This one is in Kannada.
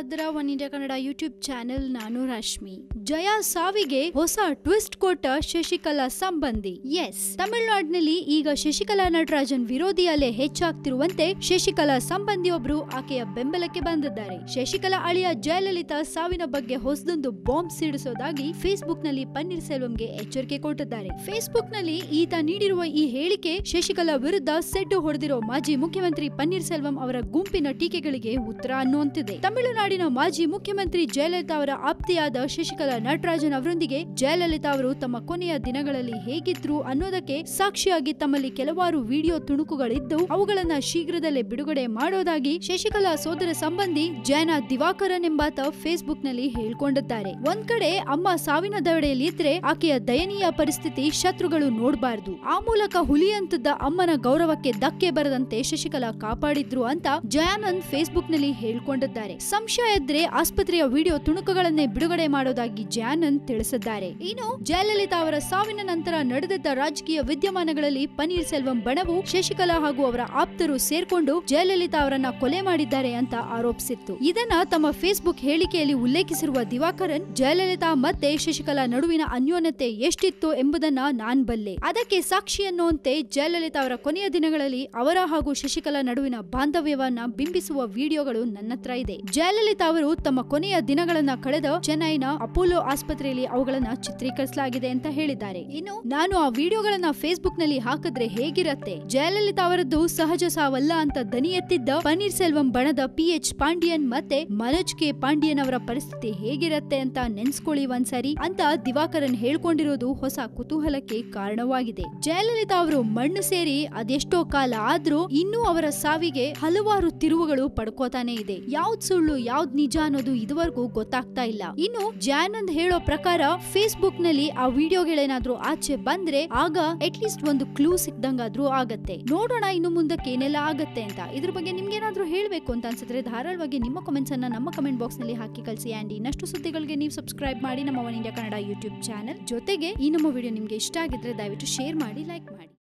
ಇದ್ದೀರಾ one India Kannada YouTube channel ನಾನು ರಶ್ಮಿ. ಜಯ ಸಾವಿಗೆ ಹೊಸ ಟ್ವಿಸ್ಟ್ ಕೊಟ್ಟ ಶಶಿಕಲಾ ಸಂಬಂಧಿ. ಎಸ್ ತಮಿಳುನಾಡಿನಲ್ಲಿ ಈಗ ಶಶಿಕಲಾ ನಟರಾಜನ್ ವಿರೋಧಿ ಅಲೆ ಹೆಚ್ಚಾಗ್ತಿರುವಂತೆ ಶಶಿಕಲಾ ಸಂಬಂಧಿಯೊಬ್ರು ಆಕೆಯ ಬೆಂಬಲಕ್ಕೆ ಬಂದಿದ್ದಾರೆ. ಶಶಿಕಲಾ ಅಳಿಯ ಜಯಲಲಿತಾ ಸಾವಿನ ಬಗ್ಗೆ ಹೊಸದೊಂದು ಬಾಂಬ್ ಸಿಡಿಸೋದಾಗಿ ಫೇಸ್ಬುಕ್ನಲ್ಲಿ ಪನ್ನೀರ್ ಸೆಲ್ವಂಗೆ ಎಚ್ಚರಿಕೆ ಕೊಟ್ಟಿದ್ದಾರೆ. ಫೇಸ್ಬುಕ್ನಲ್ಲಿ ಈತ ನೀಡಿರುವ ಈ ಹೇಳಿಕೆ ಶಶಿಕಲಾ ವಿರುದ್ಧ ಸೆಡ್ಡು ಹೊಡೆದಿರೋ ಮಾಜಿ ಮುಖ್ಯಮಂತ್ರಿ ಪನ್ನೀರ್ ಸೆಲ್ವಂ ಅವರ ಗುಂಪಿನ ಟೀಕೆಗಳಿಗೆ ಉತ್ತರ ಅನ್ನುವಂತಿದೆ. ತಮಿಳುನಾಡಿನ ಮಾಜಿ ಮುಖ್ಯಮಂತ್ರಿ ಜಯಲಲಿತಾ ಅವರ ಆಪ್ತಿಯಾದ ಶಶಿಕಲಾ ನಟರಾಜನ್ ಅವರೊಂದಿಗೆ ಜಯಲಲಿತಾ ಅವರು ತಮ್ಮ ಕೊನೆಯ ದಿನಗಳಲ್ಲಿ ಹೇಗಿದ್ರು ಅನ್ನೋದಕ್ಕೆ ಸಾಕ್ಷಿಯಾಗಿ ತಮ್ಮಲ್ಲಿ ಕೆಲವಾರು ವಿಡಿಯೋ ತುಣುಕುಗಳಿದ್ದು, ಅವುಗಳನ್ನ ಶೀಘ್ರದಲ್ಲೇ ಬಿಡುಗಡೆ ಮಾಡೋದಾಗಿ ಶಶಿಕಲಾ ಸೋದರ ಸಂಬಂಧಿ ಜಯನ ದಿವಾಕರನ್ ಎಂಬಾತ ಫೇಸ್ಬುಕ್ನಲ್ಲಿ ಹೇಳ್ಕೊಂಡಿದ್ದಾರೆ. ಒಂದ್ ಕಡೆ ಅಮ್ಮ ಸಾವಿನ ದವಡೆಯಲ್ಲಿ ಇದ್ರೆ ಆಕೆಯ ದಯನೀಯ ಪರಿಸ್ಥಿತಿ ಶತ್ರುಗಳು ನೋಡಬಾರದು. ಆ ಮೂಲಕ ಹುಲಿಯಂತದ್ದ ಅಮ್ಮನ ಗೌರವಕ್ಕೆ ಧಕ್ಕೆ ಬರದಂತೆ ಶಶಿಕಲಾ ಕಾಪಾಡಿದ್ರು ಅಂತ ಜಯಾನಂದ್ ಫೇಸ್ಬುಕ್ನಲ್ಲಿ ಹೇಳ್ಕೊಂಡಿದ್ದಾರೆ. ಸಂಶಯ ಇದ್ರೆ ಆಸ್ಪತ್ರೆಯ ವಿಡಿಯೋ ತುಣುಕುಗಳನ್ನೇ ಬಿಡುಗಡೆ ಮಾಡೋದಾಗಿ ಜಯಾನಂದ್ ತಿಳಿಸಿದ್ದಾರೆ. ಇನ್ನು ಜಯಲಲಿತಾ ಅವರ ಸಾವಿನ ನಂತರ ನಡೆದಿದ್ದ ರಾಜಕೀಯ ವಿದ್ಯಮಾನಗಳಲ್ಲಿ ಪನ್ನೀರ್ ಸೆಲ್ವಂ ಬಣವು ಶಶಿಕಲಾ ಹಾಗೂ ಅವರ ಆಪ್ತರು ಸೇರ್ಕೊಂಡು ಜಯಲಲಿತಾ ಅವರನ್ನ ಕೊಲೆ ಮಾಡಿದ್ದಾರೆ ಅಂತ ಆರೋಪಿಸಿತ್ತು. ಇದನ್ನ ತಮ್ಮ ಫೇಸ್ಬುಕ್ ಹೇಳಿಕೆಯಲ್ಲಿ ಉಲ್ಲೇಖಿಸಿರುವ ದಿವಾಕರನ್, ಜಯಲಲಿತಾ ಮತ್ತೆ ಶಶಿಕಲಾ ನಡುವಿನ ಅನ್ಯೋನ್ಯತೆ ಎಷ್ಟಿತ್ತು ಎಂಬುದನ್ನ ನಾನ್ ಬಲ್ಲೆ. ಅದಕ್ಕೆ ಸಾಕ್ಷಿ ಅನ್ನುವಂತೆ ಜಯಲಲಿತಾ ಅವರ ಕೊನೆಯ ದಿನಗಳಲ್ಲಿ ಅವರ ಹಾಗೂ ಶಶಿಕಲಾ ನಡುವಿನ ಬಾಂಧವ್ಯವನ್ನ ಬಿಂಬಿಸುವ ವಿಡಿಯೋಗಳು ನನ್ನ ಹತ್ರ ಇದೆ ಜಯಲಲಿತಾ ಅವರು ತಮ್ಮ ಕೊನೆಯ ದಿನಗಳನ್ನ ಕಳೆದ ಚೆನ್ನೈನ ಅಪೋಲೋ ಆಸ್ಪತ್ರೆಯಲ್ಲಿ ಅವುಗಳನ್ನ ಚಿತ್ರೀಕರಿಸಲಾಗಿದೆ ಅಂತ ಹೇಳಿದ್ದಾರೆ. ಇನ್ನು ನಾನು ಆ ವಿಡಿಯೋಗಳನ್ನ ಫೇಸ್ಬುಕ್ನಲ್ಲಿ ಹಾಕಿದ್ರೆ ಹೇಗಿರತ್ತೆ? ಜಯಲಲಿತಾ ಅವರದ್ದು ಸಹಜ ಸಾವಲ್ಲ ಅಂತ ದನಿ ಎತ್ತಿದ್ದ ಪನ್ನೀರ್ ಸೆಲ್ವಂ ಬಣದ ಪಿ ಎಚ್ ಪಾಂಡಿಯನ್ ಮತ್ತೆ ಮನೋಜ್ ಕೆ. ಪಾಂಡಿಯನ್ ಅವರ ಪರಿಸ್ಥಿತಿ ಹೇಗಿರತ್ತೆ ಅಂತ ನೆನ್ಸ್ಕೊಳ್ಳಿ ಒಂದ್ಸರಿ ಅಂತ ದಿವಾಕರನ್ ಹೇಳ್ಕೊಂಡಿರೋದು ಹೊಸ ಕುತೂಹಲಕ್ಕೆ ಕಾರಣವಾಗಿದೆ. ಜಯಲಲಿತಾ ಅವರು ಮಣ್ಣು ಸೇರಿ ಅದೆಷ್ಟೋ ಕಾಲ ಆದ್ರೂ ಇನ್ನೂ ಅವರ ಸಾವಿಗೆ ಹಲವಾರು ತಿರುವುಗಳು ಪಡ್ಕೋತಾನೆ ಇದೆ. ಯಾವ್ದು ಸುಳ್ಳು? ಯಾವ್ದ್ ನಿಜ ಅನ್ನೋದು ಇದುವರೆಗೂ ಗೊತ್ತಾಗ್ತಾ ಇಲ್ಲ. ಇನ್ನು ಜಾನಂದ್ ಹೇಳೋ ಪ್ರಕಾರ ಫೇಸ್ಬುಕ್ನಲ್ಲಿ ಆ ವಿಡಿಯೋಗಳೇನಾದ್ರೂ ಆಚೆ ಬಂದ್ರೆ ಆಗ ಅಟ್ಲೀಸ್ಟ್ ಒಂದು ಕ್ಲೂ ಸಿಕ್ದಂಗಾದ್ರೂ ಆಗತ್ತೆ. ನೋಡೋಣ ಇನ್ನು ಮುಂದಕ್ಕೆ ಏನೆಲ್ಲ ಆಗತ್ತೆ ಅಂತ. ಇದ್ರ ಬಗ್ಗೆ ನಿಮ್ಗೇನಾದ್ರೂ ಹೇಳ್ಬೇಕು ಅಂತ ಅನ್ಸಿದ್ರೆ ಧಾರಾಳವಾಗಿ ನಿಮ್ಮ ಕಮೆಂಟ್ಸ್ ಅನ್ನ ನಮ್ಮ ಕಮೆಂಟ್ ಬಾಕ್ಸ್ನಲ್ಲಿ ಹಾಕಿ ಕಳಿಸಿ. ಆ್ಯಂಡ್ ಇನ್ನಷ್ಟು ಸುದ್ದಿಗಳಿಗೆ ನೀವು ಸಬ್ಸ್ಕ್ರೈಬ್ ಮಾಡಿ ನಮ್ಮ one India Kannada YouTube channel ಜೊತೆಗೆ ಈ ನಮ್ಮ ವಿಡಿಯೋ ನಿಮ್ಗೆ ಇಷ್ಟ ಆಗಿದ್ರೆ ದಯವಿಟ್ಟು ಶೇರ್ ಮಾಡಿ ಲೈಕ್ ಮಾಡಿ.